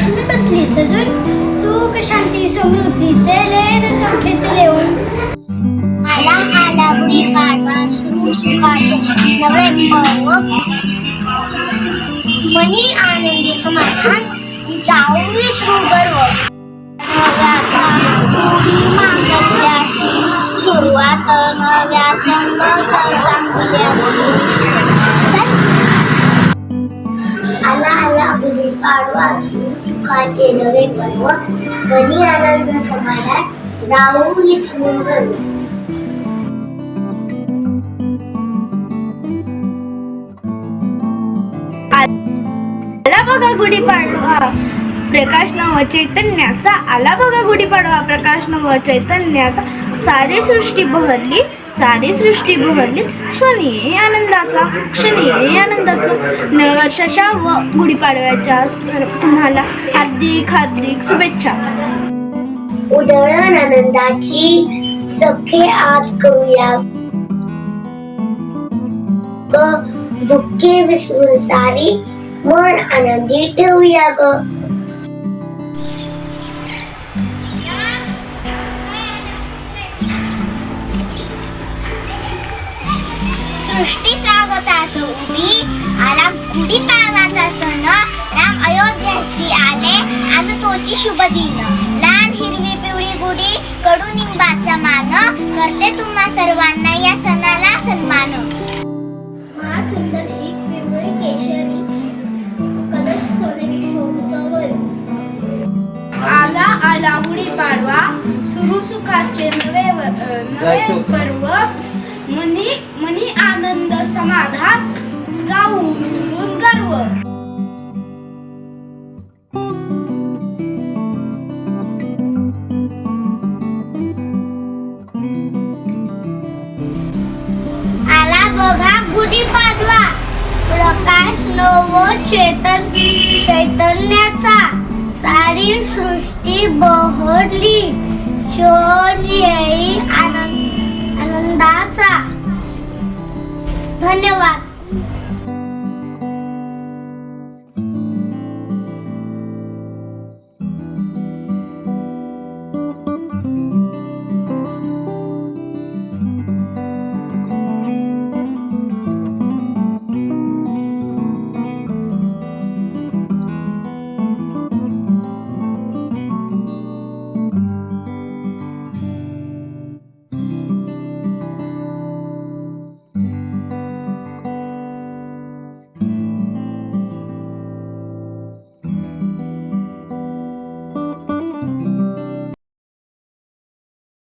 लक्ष्मी बसली सजून. सुख शांती समृद्धीचे लेन संख्येचे लेवण आला आला गुढी पाडवा सुरू सुखाचे नवे पर्व मनी आनंदी समाधान. जाऊ विष्णू गर्व गुढी सुखाचे नवे पर्व मनी आनंद समाधान जाऊ विसरून गर्व आला बघा गुढीपाडवा. प्रकाश नव चैतन्याचा. आला बघा गुढीपाडवा. प्रकाश नव चैतन्याचा. सारी सृष्टी बहरली. सारी सृष्टी बहरली क्षणी आनंदाचा क्षणी आनंदाचा. नववर्षाच्या व गुढीपाडव्याच्या तुम्हाला हार्दिक हार्दिक शुभेच्छा. उधळण आनंदाची सखे आज करूया. ग दुःखे विसरून सारी मन आनंदी ठेवूया ग. सृष्टी स्वागतास उभी आला गुढी पाडवाचा सण राम अयोध्यासी आले आज तोची शुभ दिन लाल हिरवी पिवळी गुढी कडू निंबाचा मान करते तुम्हा सर्वांना या सणाला सन्मान माळ सुंदरी पिवळी केशरी कलश सोनेरी शोभतावर आला आला गुढीपाडवा सुरू सुखाचे नवे नवे पर्व मनी मनी समाधान जाऊ विसरून गर्व. आला बघा गुढी पाडवा. प्रकाश नव चेतन चैतन्याचा. सारी सृष्टी बहरली. शोध येई आनंद. धन्यवाद